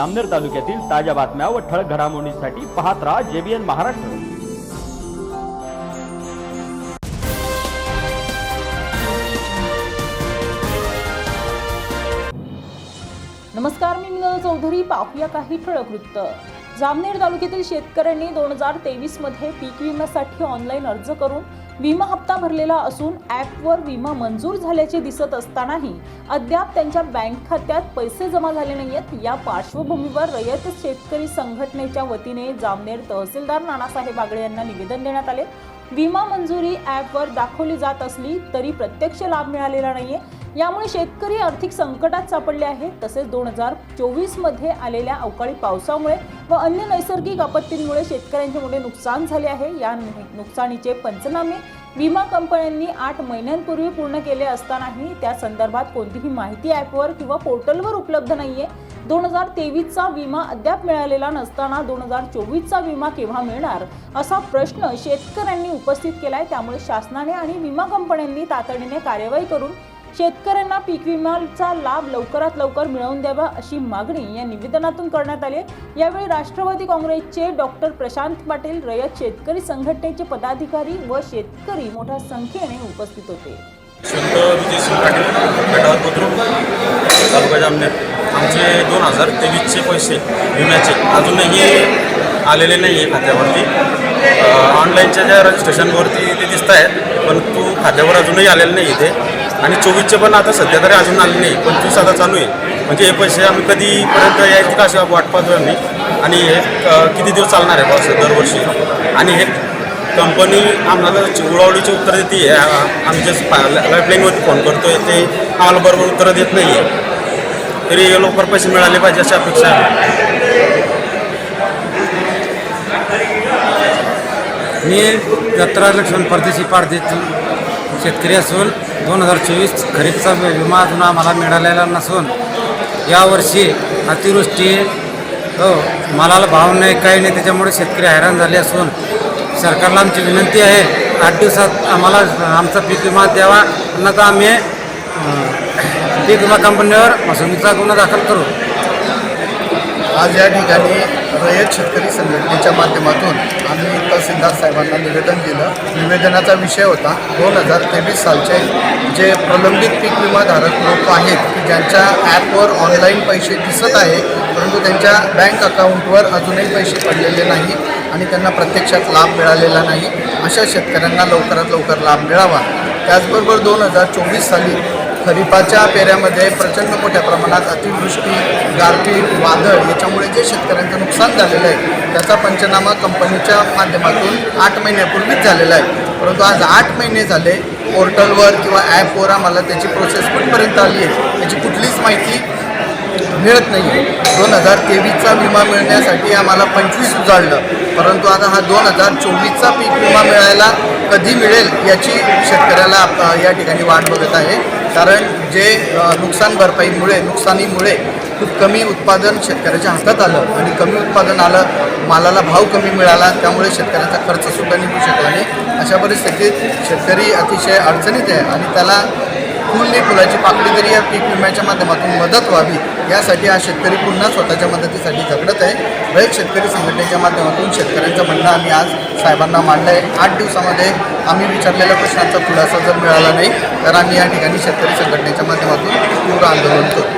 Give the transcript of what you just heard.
आमनेर तालुक्यातील ताज्या बातम्या व ठळक घडामोडींसाठी पाहत राहा जेबीएन महाराष्ट्र. नमस्कार मी मिनल चौधरी. पाहूया काही ठळक वृत्त. जामनेर तालुक्यातील शेतकऱ्यांनी दोन हजार तेवीसमध्ये पीक विम्यासाठी ऑनलाईन अर्ज करून विमा हप्ता भरलेला असून ॲपवर विमा मंजूर झाल्याचे दिसत असतानाही अद्याप त्यांच्या बँक खात्यात पैसे जमा झाले नाहीयेत. या पार्श्वभूमीवर रयत शेतकरी संघटनेच्या वतीने जामनेर तहसीलदार नानासाहेब बागडे यांना निवेदन देण्यात आले. विमा मंजुरी ॲपवर दाखवली जात असली तरी प्रत्यक्ष लाभ मिळालेला नाहीये. यामुळे शेतकरी आर्थिक संकटात सापडले आहेत. तसेच दोन हजार चोवीसमध्ये आलेल्या अवकाळी पावसामुळे व अन्य नैसर्गिक आपत्तींमुळे शेतकऱ्यांचे मोठे नुकसान झाले आहे. या नुकसानीचे पंचनामे विमा कंपन्यांनी आठ महिन्यांपूर्वी पूर्ण केले असतानाही त्या संदर्भात कोणतीही माहिती ॲपवर किंवा पोर्टलवर उपलब्ध नाहीये. दोन हजार तेवीसचा विमा अद्याप मिळालेला नसताना दोन हजार चोवीसचा विमा केव्हा मिळणार असा प्रश्न शेतकऱ्यांनी उपस्थित केला आहे त्यामुळे शासनाने आणि विमा कंपन्यांनी तातडीने कार्यवाही करून शेतकऱ्यांना पीक विम्याचा लाभ लवकरात लवकर मिळवून द्यावा अशी मागणी या निवेदनातून करण्यात आली आहे. यावेळी राष्ट्रवादी काँग्रेसचे डॉक्टर प्रशांत पाटील रयत शेतकरी संघटनेचे पदाधिकारी व शेतकरी मोठ्या संख्येने उपस्थित होते. संत विजयसिंग पाटील गटावर बुद्रुक तालुका जामनेर आमचे दोन हजार तेवीसचे पैसे विम्याचे अजूनही आलेले नाही आहे खात्यावरती ऑनलाईनच्या ज्या रजिस्ट्रेशनवरती ते दिसत आहेत पण तू खात्यावर अजूनही आलेलं नाही इथे आणि चोवीसचे पण आता सध्या तरी अजून आले नाही. पंचवीस आता चालू आहे. म्हणजे हे पैसे आम्ही कधीपर्यंत यायचे का अशी वाट पाहतो आम्ही. आणि हे किती दिवस चालणार आहे बस दरवर्षी? आणि हे कंपनी आम्हाला उडावडीची उत्तर देते आम्ही जे लाईफलाईनवरती फोन करतो आहे ते आम्हाला बरोबर उत्तरं देत नाही आहे तरी लवकर पैसे मिळाले पाहिजे अशी अपेक्षा आहे मी दत्तराज लक्ष्मण परदेशी पारदेशी शेतकरी असून दोन हजार चोवीस खरीपचा विमा अजून आम्हाला मिळालेला नसून यावर्षी अतिवृष्टी हो मालाला भाव नाही काही नाही त्याच्यामुळे शेतकरी हैराण झाले असून सरकारला आमची विनंती आहे आठ दिवसात आम्हाला आमचा पीक विमा द्यावा अन्यथा आम्ही पीक विमा कंपनीवर फसवणुकीचा गुन्हा दाखल करू. आज या ठिकाणी रयत शेतकरी संघटनेच्या माध्यमातून आम्ही तहसीलदार साहेबांना निवेदन दिलं निवेदनाचा विषय होता दोन हजार तेवीस सालचे जे प्रलंबित पीक विमाधारक लोक आहेत की ज्यांच्या ॲपवर ऑनलाईन पैसे दिसत आहे परंतु त्यांच्या बँक अकाउंटवर अजूनही पैसे पडलेले नाही आणि त्यांना प्रत्यक्षात लाभ मिळालेला नाही. अशा शेतकऱ्यांना लवकरात लवकर लाभ मिळावा. त्याचबरोबर दोन हजार चोवीस साली खरीपाच्या पेऱ्यामध्ये प्रचंड मोठ्या प्रमाणात अतिवृष्टी गारपीट वादळ याच्यामुळे जे शेतकऱ्यांचं नुकसान झालेलं आहे त्याचा पंचनामा कंपनीच्या माध्यमातून आठ महिन्यापूर्वीच झालेला आहे. परंतु आज आठ महिने झाले पोर्टलवर किंवा ॲपवर आम्हाला त्याची प्रोसेस कुठपर्यंत आली आहे त्याची कुठलीच माहिती मिळत नाही आहे दोन हजार तेवीसचा विमा मिळण्यासाठी आम्हाला पंचवीस उजाडलं. परंतु आता हा दोन हजार चोवीसचा पीक विमा मिळायला कधी मिळेल याची शेतकऱ्याला या ठिकाणी वाट बघत आहे. कारण जे नुकसान भरपाईमुळे नुकसानीमुळे खूप कमी उत्पादन शेतकऱ्याच्या हातात आलं आणि कमी उत्पादन आलं मालाला भाव कमी मिळाला त्यामुळे शेतकऱ्याचा खर्चसुद्धा निघू शकला नाही. अशा परिस्थितीत शेतकरी अतिशय अडचणीत आहे आणि त्याला फुल फुलाची पाकळी तरी या पीक विम्याच्या माध्यमातून मदत व्हावी यासाठी हा शेतकरी पुन्हा स्वतःच्या मदतीसाठी झगडत आहे. रयत शेतकरी संघटनेच्या माध्यमातून शेतकऱ्यांचं म्हणणं आम्ही आज साहेबांना मांडलं आहे आठ दिवसामध्ये आम्ही विचारलेल्या प्रश्नांचा खुलासा जर मिळाला नाही तर आम्ही या ठिकाणी शेतकरी संघटनेच्या माध्यमातून तीव्र आंदोलन करू